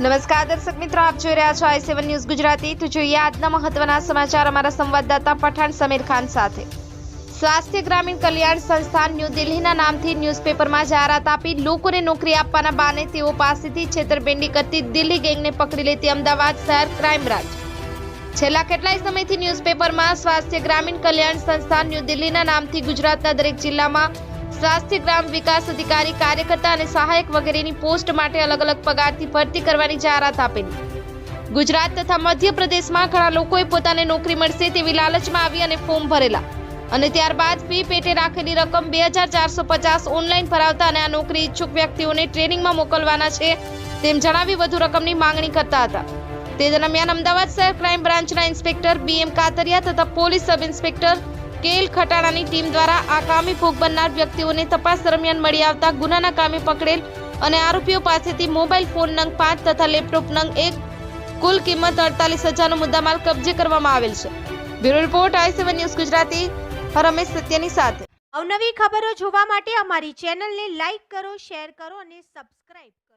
નમસ્કાર, દર્શક મિત્રો, આપ જોઈ રહ્યા છો આઈ સેવન ન્યૂઝ ગુજરાતી. તો જોઈએ આજના મહત્વના સમાચાર અમારા સંવાદદાતા પઠાણ સમીર ખાન સાથે. સ્વાસ્થ્ય, ગ્રામીણ કલ્યાણ સંસ્થાન ન્યૂ દિલ્હીના નામથી ન્યૂઝપેપરમાં જાહેરાત આપી લોકોને નોકરી આપવાના બહાને તેઓ પાસેથી છેતરપિંડી કરતી દિલ્હી ગેંગને પકડી લેતી અમદાવાદ શહેર ક્રાઇમ બ્રાન્ચ. છેલ્લા કેટલાય સમયથી ન્યૂઝપેપરમાં સ્વાસ્થ્ય, ગ્રામીણ કલ્યાણ સંસ્થાન ન્યૂ દિલ્હીના નામથી ગુજરાતના દરેક જિલ્લામાં સ્વાસ્થ્ય ગ્રામ વિકાસ અધિકારી, કાર્યકર્તા અને સહાયક વગેરેની પોસ્ટ માટે અલગ અલગ પગારથી ભરતી કરવાની જાહેરાત આપેલી. ગુજરાત તથા મધ્યપ્રદેશમાં ઘણા લોકોએ પોતાને નોકરી મળશે તેવી લાલચમાં આવી અને ફોર્મ ભરેલા. અને ત્યારબાદ ફી પેટે રાખેલી રકમ બે હજાર ચારસો પચાસ ઓનલાઈન ભરાવતા અને આ નોકરી ઈચ્છુક વ્યક્તિઓને ટ્રેનિંગમાં મોકલવાના છે તેમ જણાવી વધુ રકમની માંગણી કરતા હતા. તે દરમિયાન અમદાવાદ શહેર ક્રાઇમ બ્રાન્ચના ઇન્સ્પેક્ટર બીએમ કાતરિયા તથા પોલીસ સબ ઇન્સ્પેક્ટર કેએલ ખટાણાની ટીમ દ્વારા આ કામે ભોગ બનનાર વ્યક્તિઓને તપાસ દરમિયાન મળી આવતા ગુનાના કામે પકડેલ અને આરોપીઓ પાસેથી મોબાઈલ ફોન નંગ પાંચ તથા લેપટોપ નંગ એક, કુલ કિંમત અડતાલીસ હજારનો મુદ્દામાલ કબજે કરવામાં આવેલ છે. Bureau report, I seven news Gujarati. Ramesh સત્યની સાથે. અવનવી ખબરો જોવા માટે અમારી ચેનલને લાઈક કરો, શેર કરો અને સબસ્ક્રાઇબ કરો.